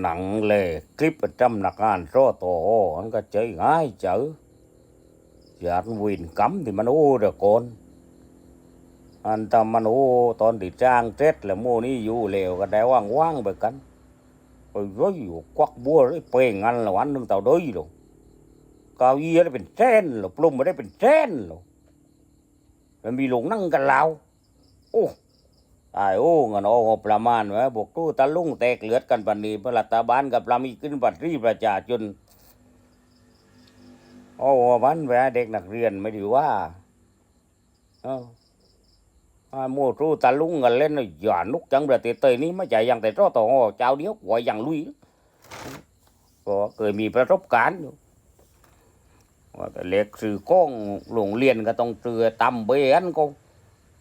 หนังเลยคลิปประจำนักงานโรโตโออันก็ใจง่ายเจออยากวินกำที่มันโอ้เดอโกอนอันทำมันโอ้ตอนที่จ้างเจ็ดแล้วโมนี่อยู่เลวก็ได้ว่างๆไปกันไปร้อยอยู่ควักบัวเลยเป่งงันละวันนึงเต่าด้อยหรอกเก้าอี้ได้เป็นเส้นหรอกปลุ่มไม่ได้เป็นเส้นหรอกมันมีหลงนั่งกันแล้วโอ้ ตายโอ้เงินโอ้งบประมาณไว้บกตู้ตะลุงแตกเลือดกันปันนี้พรัฐบาลกับเรามีขึ้นบัตรีประชาชนโอ้มันแหวเด็กนักเรียนไม่ดีว่าเอ้าอ่าโมตู้ตะลุงกันเล่นอย่านุกจังประเทศเตยนี้ไม่ใช่อยังแต่รอต่อเจ้าเดียวกว่าอย่างลุยก็เคยมีประสบการณ์อยู่ว่าแต่เล็กสื่อก้องโรงเรียนก็ต้องเตือตำเบียนก็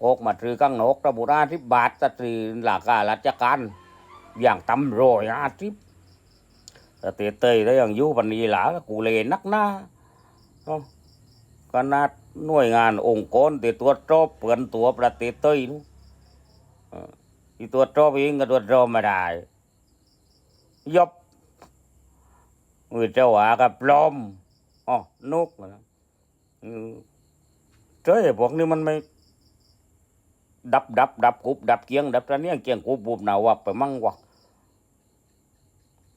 ออกมาถือกังนกระบุราที่บาทตตรีหลักการราชการอย่างตำรอยอาทิตย์แต่เตเตยได้อย่างยุปันนี้หลากูเลยนักหน้าเอ้าขนาดหน่วยงานองค์กรที่ตรวจอบเปินตัวประเทศเตยนู้ที่ตรวจอบเองก็ตรวจอบไม่ได้ยบมือเจ้าหากับปลอมอ๋อนกนะเจ้ยพวกนี้มันไม่ ดับดับดับกุบดับเกียงดับตะเนียงเกียงกุบบุบหนาวับไปมั่งวะ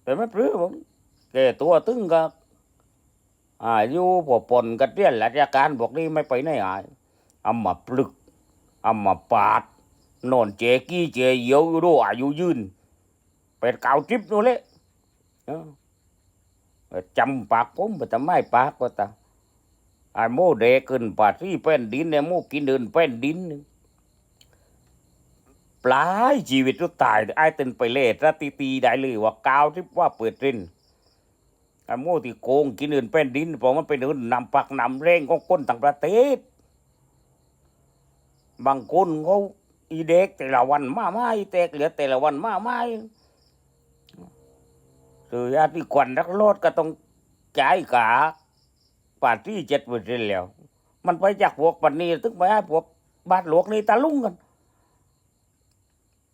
แต่ไม่ปลื้มผมแกตัวตึงก็อายุพอปนกันเรียนราชการบอกนี่ไม่ไปไหนอายอำมาปลึกอำมาปาดนอนเจกี้เจเหียวอยู่ด้วยอายุยืนเป็ดเก่าจิบนู่นเลยเอ้าจำปากผมไปทำไมปากก็ตาไอ้โมเดขึ้นปาดที่เป็นดินเนี่ยโมกินเดินเป็นดินนี่ ปลายชีวิตก็ตายไอ้เต็นไปเล่ระตีตีได้เลยว่ากาวที่ว่าเปิดรินไอ้โม่ที่โกงกินอื่นเป็นดินพราะมันเป็นอื่นนำปักนำเร่งของคนต่างประเทศ บางคนเขาอีเด็กแต่ละวันมาไม่แตกเหลือแต่ละวันมาไม่คือญาติกวนรักโลดก็ต้องจ่ายกาป่าที่เจ็ดเปอร์เซ็นต์แล้ว มันไปจากพวกปันนี้ถึงไปให้พวกบานหลวงนี่ตะลุงกัน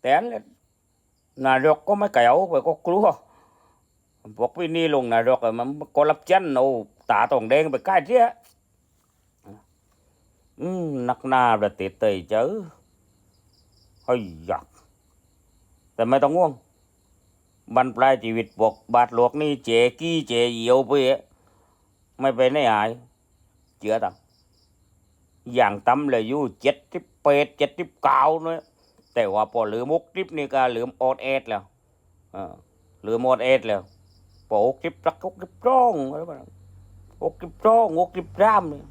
แต่นนั้นายกก็ไม่เกี่ยวไปก็กลัวพวกพี่นี่ลงนายกอะมันก็รับจันเอาตาตองแดงไปใกล้เที่ยอืมนักหนาประเทศเตยเจอเฮ้ยอยากแต่ไม่ต้องง่วงบรรปลายชีวิตบอกบาดหลวกนี่เจกี้เจเหี่ยวไปอะไม่ไปไหนหายเชื่อตังอย่างต่ำเลยอยู่เจ็ดสิบแปดเจ็ดสิบเก้าเนี่ย แต่ว่าพอเหลือมุกทริปนี่ก็เหลือออดแอดแล้วเออเหลือออดแอดแล้วพอหกทริปรักหกทริปร้องอะไรบ้างหกทริปร้องหกทริปร่ามเนี่ย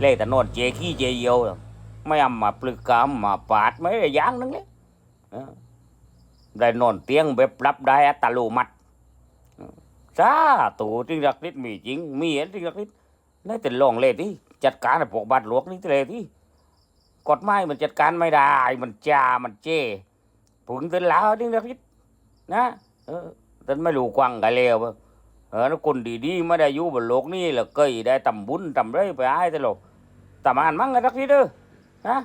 เล่แต่นอนเจขี้เจเยียวน่ไม่อำมาปลึกกำมาปาดไม่ได้ยางนึงเลยได้นอนเตียงแบบรับได้อัตโนมัติเออซาตูจริงรักนิดมีจริงมีเห็นจริงรักนิดนี่แต่ลองเล่ที่จัดการให้พวกบาดหลวกนี่เลยที่ กฎหมายมันจัดการไม่ได้ มันจามันเจ้ผุนเป็นลาวนี่นะพิดนะเออแต่ไม่รู้กว้างกันแล้วเออนักคนดีๆไม่ได้อยู่บนโลกนี้แล้วเคยได้ทำบุญทำไรไปให้ตลอดทำอ่านมั่งกันสักทีเด้อนะ